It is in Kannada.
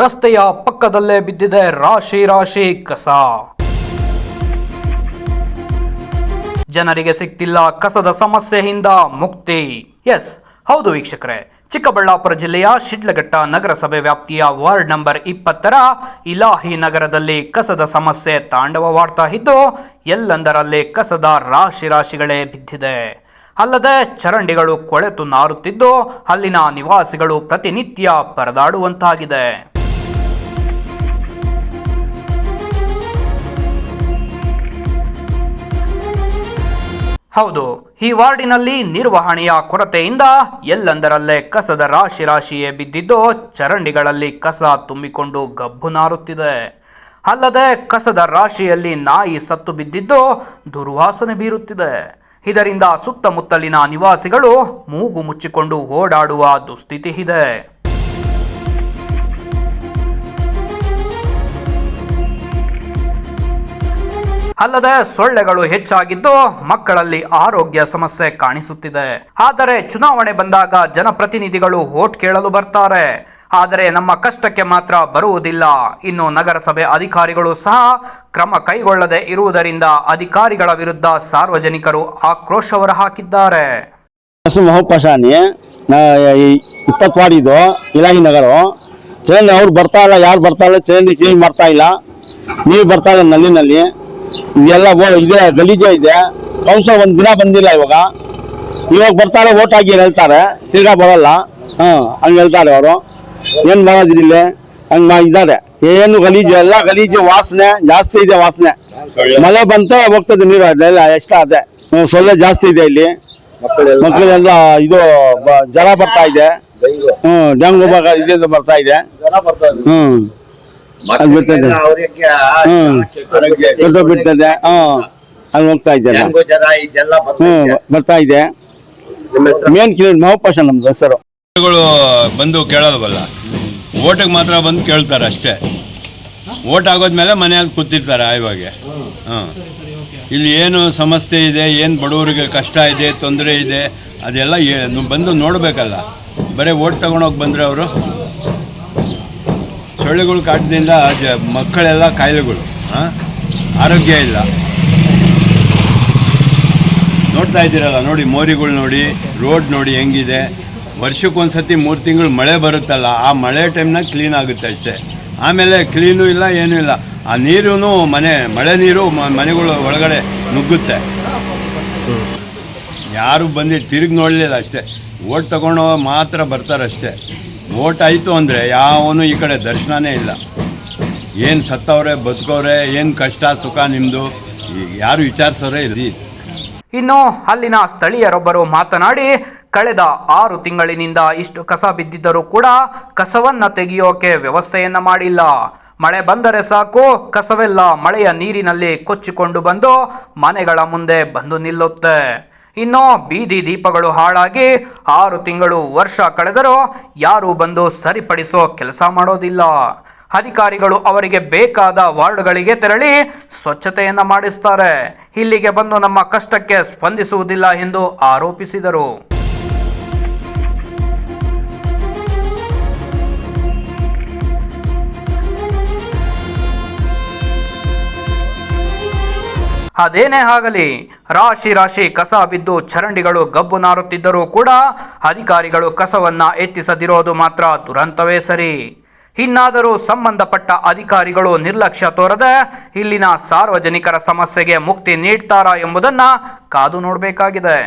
ರಸ್ತೆಯ ಪಕ್ಕದಲ್ಲೇ ಬಿದ್ದಿದೆ ರಾಶಿ ರಾಶಿ ಕಸ. ಜನರಿಗೆ ಸಿಗ್ತಿಲ್ಲ ಕಸದ ಸಮಸ್ಯೆಯಿಂದ ಮುಕ್ತಿ. ಎಸ್, ಹೌದು ವೀಕ್ಷಕರೇ. ಚಿಕ್ಕಬಳ್ಳಾಪುರ ಜಿಲ್ಲೆಯ ಶಿಡ್ಲಘಟ್ಟ ನಗರಸಭೆ ವ್ಯಾಪ್ತಿಯ ವಾರ್ಡ್ ನಂಬರ್ ಇಪ್ಪತ್ತರ ಇಲಾಹಿ ನಗರದಲ್ಲಿ ಕಸದ ಸಮಸ್ಯೆ ತಾಂಡವವಾಡ್ತಾ ಇದ್ದು, ಎಲ್ಲೆಂದರಲ್ಲಿ ಕಸದ ರಾಶಿ ರಾಶಿಗಳೇ ಬಿದ್ದಿದೆ. ಅಲ್ಲದೆ ಚರಂಡಿಗಳು ಕೊಳೆತು ನಾರುತ್ತಿದ್ದು, ಅಲ್ಲಿನ ನಿವಾಸಿಗಳು ಪ್ರತಿನಿತ್ಯ ಪರದಾಡುವಂತಾಗಿದೆ. ಹೌದು, ಈ ವಾರ್ಡಿನಲ್ಲಿ ನಿರ್ವಹಣೆಯ ಕೊರತೆಯಿಂದ ಎಲ್ಲೆಂದರಲ್ಲೇ ಕಸದ ರಾಶಿ ರಾಶಿಯೇ ಬಿದ್ದಿದ್ದು ಚರಂಡಿಗಳಲ್ಲಿ ಕಸ ತುಂಬಿಕೊಂಡು ಗಬ್ಬು ನಾರುತ್ತಿದೆ. ಅಲ್ಲದೆ ಕಸದ ರಾಶಿಯಲ್ಲಿ ನಾಯಿ ಸತ್ತು ಬಿದ್ದಿದ್ದು ದುರ್ವಾಸನೆ ಬೀರುತ್ತಿದೆ. ಇದರಿಂದ ಸುತ್ತಮುತ್ತಲಿನ ನಿವಾಸಿಗಳು ಮೂಗು ಮುಚ್ಚಿಕೊಂಡು ಓಡಾಡುವ ದುಸ್ಥಿತಿ ಇದೆ. ಅಲ್ಲದೆ ಸೊಳ್ಳೆಗಳು ಹೆಚ್ಚಾಗಿದ್ದು ಮಕ್ಕಳಲ್ಲಿ ಆರೋಗ್ಯ ಸಮಸ್ಯೆ ಕಾಣಿಸುತ್ತಿದೆ. ಆದರೆ ಚುನಾವಣೆ ಬಂದಾಗ ಜನಪ್ರತಿನಿಧಿಗಳು ಓಟ್ ಕೇಳಲು ಬರ್ತಾರೆ. ಆದರೆ ನಮ್ಮ ಕಷ್ಟಕ್ಕೆ ಮಾತ್ರ ಬರುವುದಿಲ್ಲ. ಇನ್ನು ನಗರಸಭೆ ಅಧಿಕಾರಿಗಳು ಸಹ ಕ್ರಮ ಕೈಗೊಳ್ಳದೆ ಇರುವುದರಿಂದ ಅಧಿಕಾರಿಗಳ ವಿರುದ್ಧ ಸಾರ್ವಜನಿಕರು ಆಕ್ರೋಶ ಇದು ಇಲಾಹಿ ನಗರ. ಚೇಂಜ್ ಅವ್ರು ಬರ್ತಾ ಇಲ್ಲ, ಯಾರು ಬರ್ತಾ ಇಲ್ಲ ಚೇಂಜ್ ಕ್ಲೀನ್ ಮಾಡ್ತಾ ಇಲ್ಲ. ನೀವು ಬರ್ತಾ ಇಲ್ಲ ನಲ್ಲಿನಲ್ಲಿ. ಇದೆಲ್ಲ ಇದೆ ಗಲೀಜೆ ಇದೆ. ಕೌನ್ಸಿಲ್ ಒಂದು ದಿನ ಬಂದಿಲ್ಲ ಇವಾಗ. ಇವಾಗ ಬರ್ತಾರೆ ಓಟ್ ಹಾಕಿ ಹೇಳ್ತಾರೆ. ತಿರ್ಗಾ ಬರಲ್ಲ. ಹಾಂ ಹಂಗೆ ಹೇಳ್ತಾರೆ ಅವರು. ಏನು ಮಾಡೋದಿಲ್ಲ ಹಂಗೆ ಮಾ ಇದ್ದಾರೆ. ಏನು ಗಲೀಜು ಎಲ್ಲ ಗಲೀಜು ವಾಸನೆ ಜಾಸ್ತಿ ಇದೆ ವಾಸನೆ. ಮಳೆ ಬಂತ ಹೋಗ್ತದೆ ನೀರು. ಎಲ್ಲ ಎಷ್ಟ ಅದೇ. ಹ್ಮ್, ಸೊಳ್ಳೆ ಜಾಸ್ತಿ ಇದೆ ಇಲ್ಲಿ. ಮಕ್ಕಳೆಲ್ಲ ಇದು ಜ್ವರ ಬರ್ತಾ ಇದೆ. ಹ್ಮ್ ಡೆಂಗು ಬರ್ತಾ ಇದೆ. ಹ್ಮ್. ಅದು ಬಿಡ್ತದೆ ಹ್ಮ್. ಕೆಟ್ಟು ಬಿಡ್ತದೆ ಹ್ಮ್. ಅಲ್ಲಿ ಹೋಗ್ತಾ ಹ್ಮ್. ಬರ್ತಾ ಇದೆ. ಮೇನ್ ಕ್ಲೀನ್ ಮಹೋಪಾಶ ನಮ್ದು ಹೆಸರು. ಗಳು ಬಂದು ಕೇಳಲ್ವಲ್ಲ ಓಟಿಗೆ ಮಾತ್ರ ಬಂದು ಕೇಳ್ತಾರೆ ಅಷ್ಟೇ. ಓಟ್ ಆಗೋದ್ಮೇಲೆ ಮನೆಯಲ್ಲಿ ಕೂತಿರ್ತಾರೆ ಆಯ್ವಾಗೆ. ಹಾಂ ಇಲ್ಲಿ ಏನು ಸಮಸ್ಯೆ ಇದೆ ಏನು ಬಡವರಿಗೆ ಕಷ್ಟ ಇದೆ ತೊಂದರೆ ಇದೆ ಅದೆಲ್ಲ ಬಂದು ನೋಡಬೇಕಲ್ಲ. ಬರೀ ಓಟ್ ತಗೊಂಡೋಗಿ ಬಂದರೆ ಅವರು ಸೊಳ್ಳೆಗಳು ಕಾಟದಿಂದ ಮಕ್ಕಳೆಲ್ಲ ಕಾಯಿಲೆಗಳು ಆರೋಗ್ಯ ಇಲ್ಲ. ನೋಡ್ತಾ ಇದ್ದೀರಲ್ಲ, ನೋಡಿ, ಮೋರಿಗಳು ನೋಡಿ, ರೋಡ್ ನೋಡಿ ಹೆಂಗಿದೆ. ವರ್ಷಕ್ಕೊಂದ್ಸತಿ ಮೂರು ತಿಂಗಳು ಮಳೆ ಬರುತ್ತಲ್ಲ, ಆ ಮಳೆ ಟೈಮ್ನಾಗ ಕ್ಲೀನ್ ಆಗುತ್ತೆ ಅಷ್ಟೇ. ಆಮೇಲೆ ಕ್ಲೀನು ಇಲ್ಲ, ಏನೂ ಇಲ್ಲ. ಆ ನೀರು ಮನೆ, ಮಳೆ ನೀರು ಮನೆಗಳು ಒಳಗಡೆ ನುಗ್ಗುತ್ತೆ. ಯಾರು ಬಂದು ತಿರುಗಿ ನೋಡಲಿಲ್ಲ ಅಷ್ಟೇ. ಓಟ್ ತಗೊಂಡು ಮಾತ್ರ ಬರ್ತಾರಷ್ಟೇ. ಓಟ್ ಆಯಿತು ಅಂದರೆ ಯಾವನು ಈ ಕಡೆ ದರ್ಶನವೇ ಇಲ್ಲ. ಏನು ಸತ್ತವ್ರೆ, ಬದುಕವ್ರೆ, ಏನು ಕಷ್ಟ, ಸುಖ ನಿಮ್ಮದು ಯಾರು ವಿಚಾರಿಸೋರೇ ಇರಲಿ ಇನ್ನು ಅಲ್ಲಿನ ಸ್ಥಳೀಯರೊಬ್ಬರು ಮಾತನಾಡಿ, ಕಳೆದ ಆರು ತಿಂಗಳಿನಿಂದ ಇಷ್ಟು ಕಸ ಬಿದ್ದಿದ್ದರೂ ಕೂಡ ಕಸವನ್ನು ತೆಗೆಯೋಕೆ ವ್ಯವಸ್ಥೆಯನ್ನು ಮಾಡಿಲ್ಲ. ಮಳೆ ಬಂದರೆ ಸಾಕು, ಕಸವೆಲ್ಲ ಮಳೆಯ ನೀರಿನಲ್ಲಿ ಕೊಚ್ಚಿಕೊಂಡು ಬಂದು ಮನೆಗಳ ಮುಂದೆ ಬಂದು ನಿಲ್ಲುತ್ತೆ. ಇನ್ನು ಬೀದಿ ದೀಪಗಳು ಹಾಳಾಗಿ ಆರು ತಿಂಗಳು ವರ್ಷ ಕಳೆದರೂ ಯಾರು ಬಂದು ಸರಿಪಡಿಸೋ ಕೆಲಸ ಮಾಡೋದಿಲ್ಲ. ಅಧಿಕಾರಿಗಳು ಅವರಿಗೆ ಬೇಕಾದ ವಾರ್ಡ್ಗಳಿಗೆ ತೆರಳಿ ಸ್ವಚ್ಛತೆಯನ್ನು ಮಾಡಿಸ್ತಾರೆ. ಇಲ್ಲಿಗೆ ಬಂದು ನಮ್ಮ ಕಷ್ಟಕ್ಕೆ ಸ್ಪಂದಿಸುವುದಿಲ್ಲ ಎಂದು ಆರೋಪಿಸಿದರು. ಅದೇನೇ ಆಗಲಿ, ರಾಶಿ ರಾಶಿ ಕಸ ಬಿದ್ದು ಚರಂಡಿಗಳು ಗಬ್ಬು ನಾರುತ್ತಿದ್ದರೂ ಕೂಡ ಅಧಿಕಾರಿಗಳು ಕಸವನ್ನ ಎತ್ತಿಸದಿರೋದು ಮಾತ್ರ ದುರಂತವೇ ಸರಿ. ಇನ್ನಾದರೂ ಸಂಬಂಧಪಟ್ಟ ಅಧಿಕಾರಿಗಳು ನಿರ್ಲಕ್ಷ್ಯ ತೋರದೆ ಇಲ್ಲಿನ ಸಾರ್ವಜನಿಕರ ಸಮಸ್ಯೆಗೆ ಮುಕ್ತಿ ನೀಡ್ತಾರಾ ಎಂಬುದನ್ನ ಕಾದು ನೋಡಬೇಕಾಗಿದೆ.